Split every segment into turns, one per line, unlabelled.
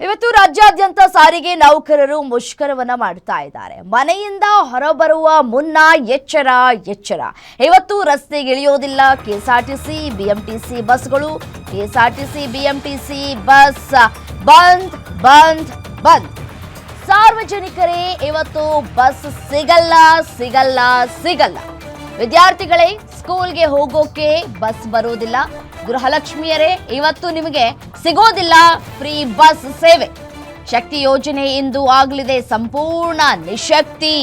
ಇವತ್ತು ರಾಜ್ಯಾದ್ಯಂತ ಸಾರಿಗೆ ನೌಕರರು ಮುಷ್ಕರವನ್ನ ಮಾಡ್ತಾ ಇದ್ದಾರೆ. ಮನೆಯಿಂದ ಹೊರಬರುವ ಮುನ್ನ ಎಚ್ಚರ ಎಚ್ಚರ. ಇವತ್ತು ರಸ್ತೆಗೆ ಇಳಿಯೋದಿಲ್ಲ. ಕೆಎಸ್ಆರ್ಟಿಸಿ, ಬಿಎಂಟಿಸಿ ಬಸ್ಗಳು, KSRTC, BMTC bus. Bandh bandh bandh. ಸಾರ್ವಜನಿಕರೇ, ಇವತ್ತು ಬಸ್ ಸಿಗಲ್ಲ ಸಿಗಲ್ಲ ಸಿಗಲ್ಲ. ವಿದ್ಯಾರ್ಥಿಗಳೇ ಸ್ಕೂಲ್ಗೆ ಹೋಗೋಕೆ ಬಸ್ ಬರೋದಿಲ್ಲ. ಗೃಹಲಕ್ಷ್ಮಿಯರೇ, ಇವತ್ತು ನಿಮಗೆ ಸಿಗೋದಿಲ್ಲ ಫ್ರೀ ಬಸ್ ಸೇವೆ. ಶಕ್ತಿ ಯೋಜನೆ ಇಂದು ಆಗಲಿದೆ, ಸಂಪೂರ್ಣ ನಿಶಕ್ತಿ.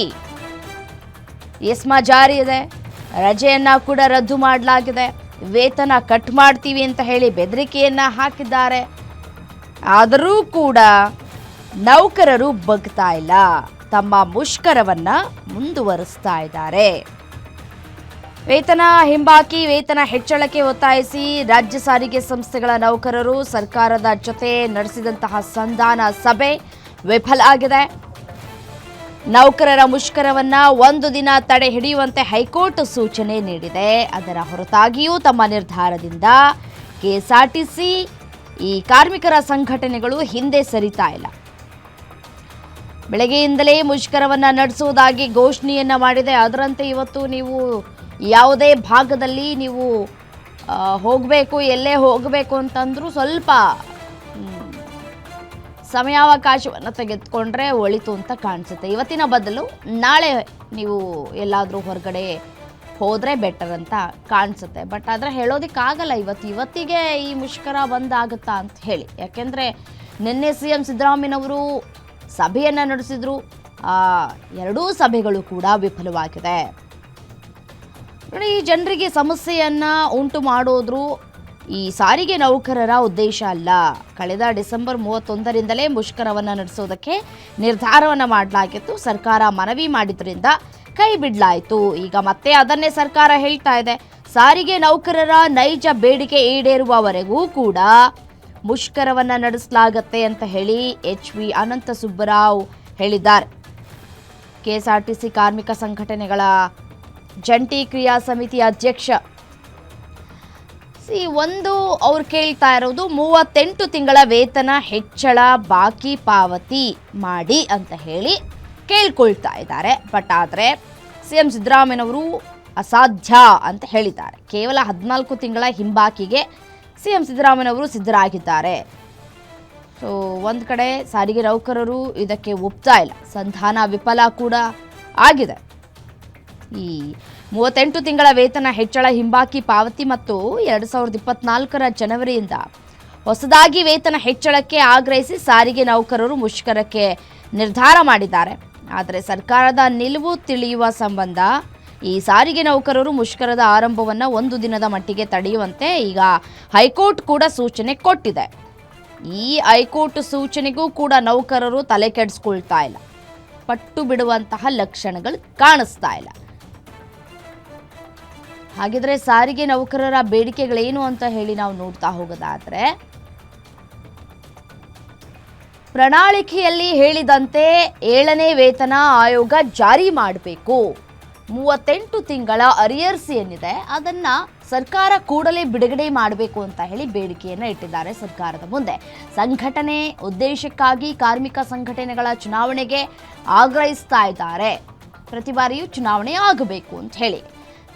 ಎಸ್ಮಾ ಜಾರಿ ಇದೆ, ರಜೆಯನ್ನ ಕೂಡ ರದ್ದು ಮಾಡಲಾಗಿದೆ. ವೇತನ ಕಟ್ ಮಾಡ್ತೀವಿ ಅಂತ ಹೇಳಿ ಬೆದರಿಕೆಯನ್ನ ಹಾಕಿದ್ದಾರೆ. ಆದರೂ ಕೂಡ ನೌಕರರು ಬಗ್ತಾ ಇಲ್ಲ, ತಮ್ಮ ಮುಷ್ಕರವನ್ನ ಮುಂದುವರಿಸ್ತಾ ಇದ್ದಾರೆ. ವೇತನ ಹಿಂಬಾಕಿ, ವೇತನ ಹೆಚ್ಚಳಕ್ಕೆ ಒತ್ತಾಯಿಸಿ ರಾಜ್ಯ ಸಾರಿಗೆ ಸಂಸ್ಥೆಗಳ ನೌಕರರು ಸರ್ಕಾರದ ಜೊತೆ ನಡೆಸಿದಂತಹ ಸಂಧಾನ ಸಭೆ ವಿಫಲ ಆಗಿದೆ. ನೌಕರರ ಮುಷ್ಕರವನ್ನ ಒಂದು ದಿನ ತಡೆ ಹಿಡಿಯುವಂತೆ ಹೈಕೋರ್ಟ್ ಸೂಚನೆ ನೀಡಿದೆ. ಅದರ ಹೊರತಾಗಿಯೂ ತಮ್ಮ ನಿರ್ಧಾರದಿಂದ ಕೆಎಸ್ಆರ್ಟಿಸಿ ಈ ಕಾರ್ಮಿಕರ ಸಂಘಟನೆಗಳು ಹಿಂದೆ ಸರಿತಾ ಇಲ್ಲ. ಬೆಳಗ್ಗೆಯಿಂದಲೇ ಮುಷ್ಕರವನ್ನ ನಡೆಸುವುದಾಗಿ ಘೋಷಣೆಯನ್ನ ಮಾಡಿದೆ. ಅದರಂತೆ ಇವತ್ತು ನೀವು ಯಾವುದೇ ಭಾಗದಲ್ಲಿ ನೀವು ಹೋಗಬೇಕು, ಎಲ್ಲೇ ಹೋಗಬೇಕು ಅಂತಂದರೂ ಸ್ವಲ್ಪ ಸಮಯಾವಕಾಶವನ್ನು ತೆಗೆದುಕೊಂಡ್ರೆ ಒಳಿತು ಅಂತ ಕಾಣಿಸುತ್ತೆ. ಇವತ್ತಿನ ಬದಲು ನಾಳೆ ನೀವು ಎಲ್ಲಾದರೂ ಹೊರಗಡೆ ಹೋದರೆ ಬೆಟರ್ ಅಂತ ಕಾಣಿಸುತ್ತೆ. ಬಟ್ ಆದರೆ ಹೇಳೋದಕ್ಕಾಗಲ್ಲ, ಇವತ್ತು ಇವತ್ತಿಗೆ ಈ ಮುಷ್ಕರ ಬಂದಾಗುತ್ತಾ ಅಂತ ಹೇಳಿ. ಯಾಕೆಂದರೆ ನಿನ್ನೆ ಸಿ ಎಂ ಸಿದ್ದರಾಮಯ್ಯನವರು ಸಭೆಯನ್ನು ನಡೆಸಿದ್ರು. ಎರಡೂ ಸಭೆಗಳು ಕೂಡ ವಿಫಲವಾಗಿದೆ. ಈ ಜನರಿಗೆ ಸಮಸ್ಯೆಯನ್ನು ಉಂಟು ಮಾಡೋದ್ರು ಈ ಸಾರಿಗೆ ನೌಕರರ ಉದ್ದೇಶ ಅಲ್ಲ. ಕಳೆದ ಡಿಸೆಂಬರ್ ಮೂವತ್ತೊಂದರಿಂದಲೇ ಮುಷ್ಕರವನ್ನು ನಡೆಸೋದಕ್ಕೆ ನಿರ್ಧಾರವನ್ನು ಮಾಡಲಾಗಿತ್ತು. ಸರ್ಕಾರ ಮನವಿ ಮಾಡಿದ್ರಿಂದ ಕೈ ಬಿಡಲಾಯಿತು. ಈಗ ಮತ್ತೆ ಅದನ್ನೇ ಸರ್ಕಾರ ಹೇಳ್ತಾ ಇದೆ. ಸಾರಿಗೆ ನೌಕರರ ನೈಜ ಬೇಡಿಕೆ ಈಡೇರುವವರೆಗೂ ಕೂಡ ಮುಷ್ಕರವನ್ನು ನಡೆಸಲಾಗತ್ತೆ ಅಂತ ಹೇಳಿ ಎಚ್ ವಿ ಅನಂತ ಸುಬ್ಬರಾವ್ ಹೇಳಿದ್ದಾರೆ. ಕೆಎಸ್ಆರ್ಟಿಸಿ ಕಾರ್ಮಿಕ ಸಂಘಟನೆಗಳ ಜಂಟಿ ಕ್ರಿಯಾ ಸಮಿತಿ ಅಧ್ಯಕ್ಷ. ಸಿ, ಒಂದು ಅವ್ರು ಕೇಳ್ತಾ ಇರೋದು, ಮೂವತ್ತೆಂಟು ತಿಂಗಳ ವೇತನ ಹೆಚ್ಚಳ ಬಾಕಿ ಪಾವತಿ ಮಾಡಿ ಅಂತ ಹೇಳಿ ಕೇಳ್ಕೊಳ್ತಾ ಇದ್ದಾರೆ. ಬಟ್ ಆದರೆ ಸಿ ಎಂ ಸಿದ್ದರಾಮಯ್ಯನವರು ಅಸಾಧ್ಯ ಅಂತ ಹೇಳಿದ್ದಾರೆ. ಕೇವಲ ಹದಿನಾಲ್ಕು ತಿಂಗಳ ಹಿಂಬಾಕಿಗೆ ಸಿ ಎಂ ಸಿದ್ದರಾಮಯ್ಯನವರು ಸಿದ್ಧರಾಗಿದ್ದಾರೆ. ಸೊ, ಒಂದು ಕಡೆ ಸಾರಿಗೆ ನೌಕರರು ಇದಕ್ಕೆ ಒಪ್ತಾ ಇಲ್ಲ. ಸಂಧಾನ ವಿಫಲ ಕೂಡ ಆಗಿದೆ. ಈ ಮೂವತ್ತೆಂಟು ತಿಂಗಳ ವೇತನ ಹೆಚ್ಚಳ ಹಿಂಬಾಕಿ ಪಾವತಿ ಮತ್ತು ಎರಡು ಸಾವಿರದ ಇಪ್ಪತ್ನಾಲ್ಕರ ಜನವರಿಯಿಂದ ಹೊಸದಾಗಿ ವೇತನ ಹೆಚ್ಚಳಕ್ಕೆ ಆಗ್ರಹಿಸಿ ಸಾರಿಗೆ ನೌಕರರು ಮುಷ್ಕರಕ್ಕೆ ನಿರ್ಧಾರ ಮಾಡಿದ್ದಾರೆ. ಆದರೆ ಸರ್ಕಾರದ ನಿಲುವು ತಿಳಿಯುವ ಸಂಬಂಧ ಈ ಸಾರಿಗೆ ನೌಕರರು ಮುಷ್ಕರದ ಆರಂಭವನ್ನು ಒಂದು ದಿನದ ಮಟ್ಟಿಗೆ ತಡೆಯುವಂತೆ ಈಗ ಹೈಕೋರ್ಟ್ ಕೂಡ ಸೂಚನೆ ಕೊಟ್ಟಿದೆ. ಈ ಹೈಕೋರ್ಟ್ ಸೂಚನೆಗೂ ಕೂಡ ನೌಕರರು ತಲೆ ಕೆಡಿಸ್ಕೊಳ್ತಾ ಇಲ್ಲ. ಪಟ್ಟು ಬಿಡುವಂತಹ ಲಕ್ಷಣಗಳು ಕಾಣಿಸ್ತಾ ಇಲ್ಲ. ಹಾಗಿದ್ರೆ ಸಾರಿಗೆ ನೌಕರರ ಬೇಡಿಕೆಗಳೇನು ಅಂತ ಹೇಳಿ ನಾವು ನೋಡ್ತಾ ಹೋಗೋದಾದ್ರೆ, ಪ್ರಣಾಳಿಕೆಯಲ್ಲಿ ಹೇಳಿದಂತೆ ಏಳನೇ ವೇತನ ಆಯೋಗ ಜಾರಿ ಮಾಡಬೇಕು. ಮೂವತ್ತೆಂಟು ತಿಂಗಳ ಅರಿಯರ್ಸ್ ಏನಿದೆ ಅದನ್ನ ಸರ್ಕಾರ ಕೂಡಲೇ ಬಿಡುಗಡೆ ಮಾಡಬೇಕು ಅಂತ ಹೇಳಿ ಬೇಡಿಕೆಯನ್ನು ಇಟ್ಟಿದ್ದಾರೆ ಸರ್ಕಾರದ ಮುಂದೆ. ಸಂಘಟನೆ ಉದ್ದೇಶಕ್ಕಾಗಿ ಕಾರ್ಮಿಕ ಸಂಘಟನೆಗಳ ಚುನಾವಣೆಗೆ ಆಗ್ರಹಿಸ್ತಾ ಇದ್ದಾರೆ. ಪ್ರತಿ ಬಾರಿಯೂ ಚುನಾವಣೆ ಆಗಬೇಕು ಅಂತ ಹೇಳಿ.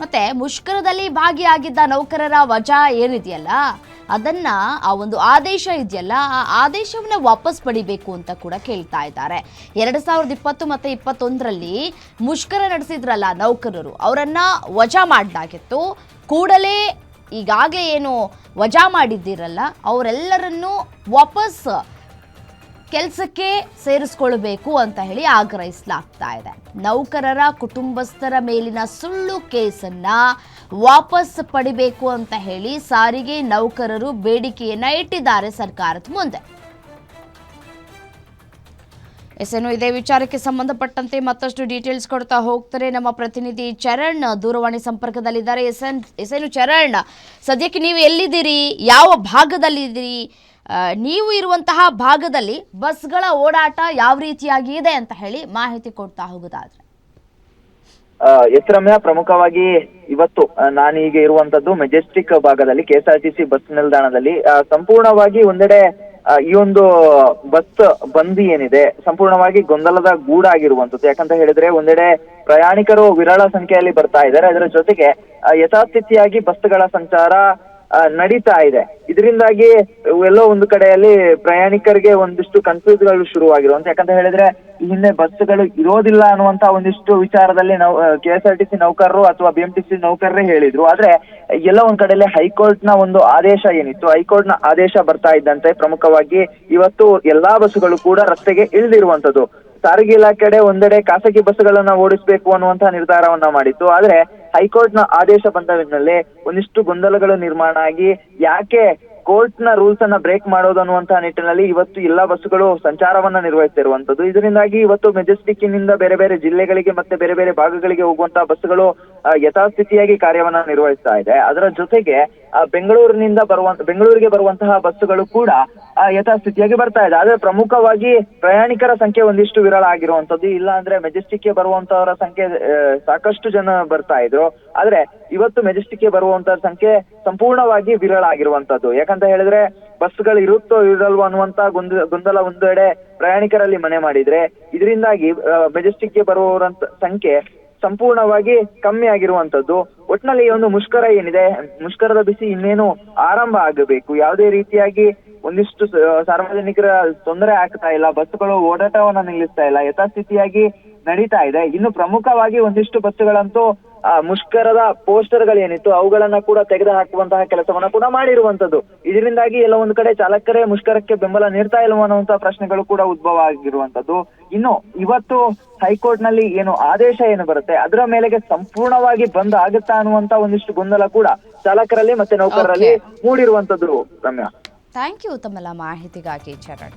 ಮತ್ತೆ ಮುಷ್ಕರದಲ್ಲಿ ಭಾಗಿಯಾಗಿದ್ದ ನೌಕರರ ವಜಾ ಏನಿದೆಯಲ್ಲ? ಅದನ್ನ ಆ ಒಂದು ಆದೇಶ ಇದೆಯಲ್ಲ, ಆ ಆದೇಶವನ್ನ ವಾಪಸ್ ಪಡಿಬೇಕು ಅಂತ ಕೂಡ ಕೇಳ್ತಾ ಇದ್ದಾರೆ. ಎರಡು ಸಾವಿರದ ಇಪ್ಪತ್ತು ಮತ್ತೆ ಇಪ್ಪತ್ತೊಂದರಲ್ಲಿ ಮುಷ್ಕರ ನಡೆಸಿದ್ರಲ್ಲ ನೌಕರರು, ಅವರನ್ನ ವಜಾ ಮಾಡಲಾಗಿತ್ತು ಕೂಡಲೇ ಈಗಾಗಲೇ ಏನು ವಜಾ ಮಾಡಿದ್ದೀರಲ್ಲ, ಅವರೆಲ್ಲರನ್ನೂ ವಾಪಸ್ ಕೆಲಸಕ್ಕೆ ಸೇರಿಸ್ಕೊಳ್ಬೇಕು ಅಂತ ಹೇಳಿ ಆಗ್ರಹಿಸಲಾಗ್ತಾ ಇದೆ. ನೌಕರರ, ಕುಟುಂಬಸ್ಥರ ಮೇಲಿನ ಸುಳ್ಳು ಕೇಸನ್ನ ವಾಪಸ್ ಪಡಿಬೇಕು ಅಂತ ಹೇಳಿ ಸಾರಿಗೆ ನೌಕರರು ಬೇಡಿಕೆಯನ್ನ ಇಟ್ಟಿದ್ದಾರೆ ಸರ್ಕಾರದ ಮುಂದೆ. ಎಸ್ ಏನು ಇದೇ ವಿಚಾರಕ್ಕೆ ಸಂಬಂಧಪಟ್ಟಂತೆ ಮತ್ತಷ್ಟು ಡೀಟೇಲ್ಸ್ ಕೊಡ್ತಾ ಹೋಗ್ತಾರೆ. ನಮ್ಮ ಪ್ರತಿನಿಧಿ ಚರಣ್ ದೂರವಾಣಿ ಸಂಪರ್ಕದಲ್ಲಿದ್ದಾರೆ. ಎಸ್ ಎನ್ ಎಸ್ ಚರಣ್, ಸದ್ಯಕ್ಕೆ ನೀವು ಎಲ್ಲಿದ್ದೀರಿ? ಯಾವ ಭಾಗದಲ್ಲಿದ್ದೀರಿ? ನೀವು ಇರುವಂತಹ ಭಾಗದಲ್ಲಿ ಬಸ್ಗಳ ಓಡಾಟ ಯಾವ ರೀತಿಯಾಗಿ ಇದೆ ಅಂತ ಹೇಳಿ ಮಾಹಿತಿ ಕೊಡ್ತಾ ಹೋಗೋದಾದ್ರೆ.
ಎಸ್ ರಮ್ಯ ಪ್ರಮುಖವಾಗಿ ಇವತ್ತು ನಾನೀಗ ಇರುವಂತದ್ದು ಮೆಜೆಸ್ಟಿಕ್ ಭಾಗದಲ್ಲಿ, ಕೆಎಸ್ಆರ್ಟಿಸಿ ಬಸ್ ನಿಲ್ದಾಣದಲ್ಲಿ. ಸಂಪೂರ್ಣವಾಗಿ ಒಂದೆಡೆ ಈ ಒಂದು ಬಸ್ ಬಂದ್ ಏನಿದೆ, ಸಂಪೂರ್ಣವಾಗಿ ಗೊಂದಲದ ಗೂಡಾಗಿರುವಂತದ್ದು. ಯಾಕಂತ ಹೇಳಿದ್ರೆ ಒಂದೆಡೆ ಪ್ರಯಾಣಿಕರು ವಿರಳ ಸಂಖ್ಯೆಯಲ್ಲಿ ಬರ್ತಾ ಇದ್ದಾರೆ. ಅದರ ಜೊತೆಗೆ ಯಥಾಸ್ಥಿತಿಯಾಗಿ ಬಸ್ಗಳ ಸಂಚಾರ ನಡೀತಾ ಇದೆ. ಇದರಿಂದಾಗಿ ಎಲ್ಲೋ ಒಂದು ಕಡೆಯಲ್ಲಿ ಪ್ರಯಾಣಿಕರಿಗೆ ಒಂದಿಷ್ಟು ಕನ್ಫ್ಯೂಸ್ಗಳು ಶುರುವಾಗಿರುವಂತ, ಯಾಕಂತ ಹೇಳಿದ್ರೆ ಈ ಹಿಂದೆ ಬಸ್ಗಳು ಇರೋದಿಲ್ಲ ಅನ್ನುವಂತ ಒಂದಿಷ್ಟು ವಿಚಾರದಲ್ಲಿ ನಾವು K S R T C ನೌಕರರು ಅಥವಾ ಬಿ ಎಂ ಟಿ ಸಿ ನೌಕರರೇ ಹೇಳಿದ್ರು. ಆದ್ರೆ ಎಲ್ಲ ಒಂದ್ ಕಡೆಯಲ್ಲಿ ಹೈಕೋರ್ಟ್ನ ಒಂದು ಆದೇಶ ಏನಿತ್ತು ಹೈಕೋರ್ಟ್ನ ಆದೇಶ ಬರ್ತಾ ಇದ್ದಂತೆ. ಪ್ರಮುಖವಾಗಿ ಇವತ್ತು ಎಲ್ಲಾ ಬಸ್ಸುಗಳು ಕೂಡ ರಸ್ತೆಗೆ ಇಳಿದಿರುವಂತದ್ದು. ಸಾರಿಗೆ ಇಲಾಖೆ ಒಂದೆಡೆ ಖಾಸಗಿ ಬಸ್ಗಳನ್ನ ಓಡಿಸಬೇಕು ಅನ್ನುವಂತಹ ನಿರ್ಧಾರವನ್ನ ಮಾಡಿತ್ತು. ಆದ್ರೆ ಹೈಕೋರ್ಟ್ನ ಆದೇಶ ಬಂದ ಹಿನ್ನೆಲೆ ಒಂದಿಷ್ಟು ಗೊಂದಲಗಳು ನಿರ್ಮಾಣ ಆಗಿ ಯಾಕೆ ಕೋರ್ಟ್ನ ರೂಲ್ಸ್ ಅನ್ನ ಬ್ರೇಕ್ ಮಾಡೋದು ಅನ್ನುವಂತಹ ನಿಟ್ಟಿನಲ್ಲಿ ಇವತ್ತು ಎಲ್ಲಾ ಬಸ್ಸುಗಳು ಸಂಚಾರವನ್ನ ನಿರ್ವಹಿಸ್ತಿರುವಂತದ್ದು. ಇದರಿಂದಾಗಿ ಇವತ್ತು ಮೆಜೆಸ್ಟಿಕ್ನಿಂದ ಬೇರೆ ಬೇರೆ ಜಿಲ್ಲೆಗಳಿಗೆ ಮತ್ತೆ ಬೇರೆ ಬೇರೆ ಭಾಗಗಳಿಗೆ ಹೋಗುವಂತಹ ಬಸ್ಸುಗಳು ಯಥಾಸ್ಥಿತಿಯಾಗಿ ಕಾರ್ಯವನ್ನ ನಿರ್ವಹಿಸ್ತಾ ಇದೆ. ಅದರ ಜೊತೆಗೆ ಬೆಂಗಳೂರಿನಿಂದ ಬರುವಂತ ಬೆಂಗಳೂರಿಗೆ ಬರುವಂತಹ ಬಸ್ಸುಗಳು ಕೂಡ ಯಥಾಸ್ಥಿತಿಯಾಗಿ ಬರ್ತಾ ಇದೆ. ಆದ್ರೆ ಪ್ರಮುಖವಾಗಿ ಪ್ರಯಾಣಿಕರ ಸಂಖ್ಯೆ ಒಂದಿಷ್ಟು ವಿರಳ ಆಗಿರುವಂತದ್ದು. ಇಲ್ಲ ಅಂದ್ರೆ ಮೆಜೆಸ್ಟಿಕ್ಗೆ ಬರುವಂತವರ ಸಂಖ್ಯೆ ಸಾಕಷ್ಟು ಜನ ಬರ್ತಾ ಇದ್ರು. ಆದ್ರೆ ಇವತ್ತು ಮೆಜೆಸ್ಟಿಕ್ಗೆ ಬರುವಂತ ಸಂಖ್ಯೆ ಸಂಪೂರ್ಣವಾಗಿ ವಿರಳ ಆಗಿರುವಂತದ್ದು. ಯಾಕಂತ ಹೇಳಿದ್ರೆ ಬಸ್ಗಳು ಇರುತ್ತೋ ಇರಲ್ವೋ ಅನ್ನುವಂತ ಗೊಂದ, ಗೊಂದಲ ಒಂದೆಡೆ ಪ್ರಯಾಣಿಕರಲ್ಲಿ ಮನೆ ಮಾಡಿದ್ರೆ ಇದರಿಂದಾಗಿ ಮೆಜೆಸ್ಟಿಕ್ಗೆ ಬರುವವರ ಸಂಖ್ಯೆ ಸಂಪೂರ್ಣವಾಗಿ ಕಮ್ಮಿ ಆಗಿರುವಂತದ್ದು. ಒಟ್ನಲ್ಲಿ ಒಂದು ಮುಷ್ಕರ ಏನಿದೆ, ಮುಷ್ಕರದ ಬಿಸಿ ಇನ್ನೇನು ಆರಂಭ ಆಗಬೇಕು. ಯಾವುದೇ ರೀತಿಯಾಗಿ ಒಂದಿಷ್ಟು ಸಾರ್ವಜನಿಕರ ತೊಂದರೆ ಆಗ್ತಾ ಇಲ್ಲ, ಬಸ್ಸುಗಳು ಓಡಾಟವನ್ನ ನಿಲ್ಲಿಸ್ತಾ ಇಲ್ಲ, ಯಥಾಸ್ಥಿತಿಯಾಗಿ ನಡೀತಾ ಇದೆ. ಇನ್ನು ಪ್ರಮುಖವಾಗಿ ಒಂದಿಷ್ಟು ಬಸ್ಸುಗಳಂತೂ ಆ ಮುಷ್ಕರದ ಪೋಸ್ಟರ್ ಗಳೇನಿತ್ತು ಅವುಗಳನ್ನ ಕೂಡ ತೆಗೆದು ಹಾಕುವಂತಹ ಕೆಲಸವನ್ನ ಕೂಡ ಮಾಡಿರುವಂತದ್ದು ಇದರಿಂದಾಗಿ ಎಲ್ಲ ಒಂದು ಕಡೆ ಚಾಲಕರೇ ಮುಷ್ಕರಕ್ಕೆ ಬೆಂಬಲ ನೀಡ್ತಾ ಇಲ್ಲ ಅನ್ನುವಂತಹ ಪ್ರಶ್ನೆಗಳು ಕೂಡ ಉದ್ಭವ ಆಗಿರುವಂತದ್ದು ಇನ್ನು ಇವತ್ತು ಹೈಕೋರ್ಟ್ನಲ್ಲಿ ಏನು ಆದೇಶ ಏನು ಬರುತ್ತೆ ಅದರ ಮೇಲೆಗೆ ಸಂಪೂರ್ಣವಾಗಿ ಬಂದ್ ಆಗುತ್ತಾ ಅನ್ನುವಂತ ಒಂದಿಷ್ಟು ಗೊಂದಲ ಕೂಡ ಚಾಲಕರಲ್ಲಿ ಮತ್ತೆ ನೌಕರರಲ್ಲಿ ಮೂಡಿರುವಂತದ್ದು ರಮ್ಯಾ.
ಥ್ಯಾಂಕ್ ಯು ತಮ್ಮೆಲ್ಲ ಮಾಹಿತಿಗಾಗಿ ಚರಣ್.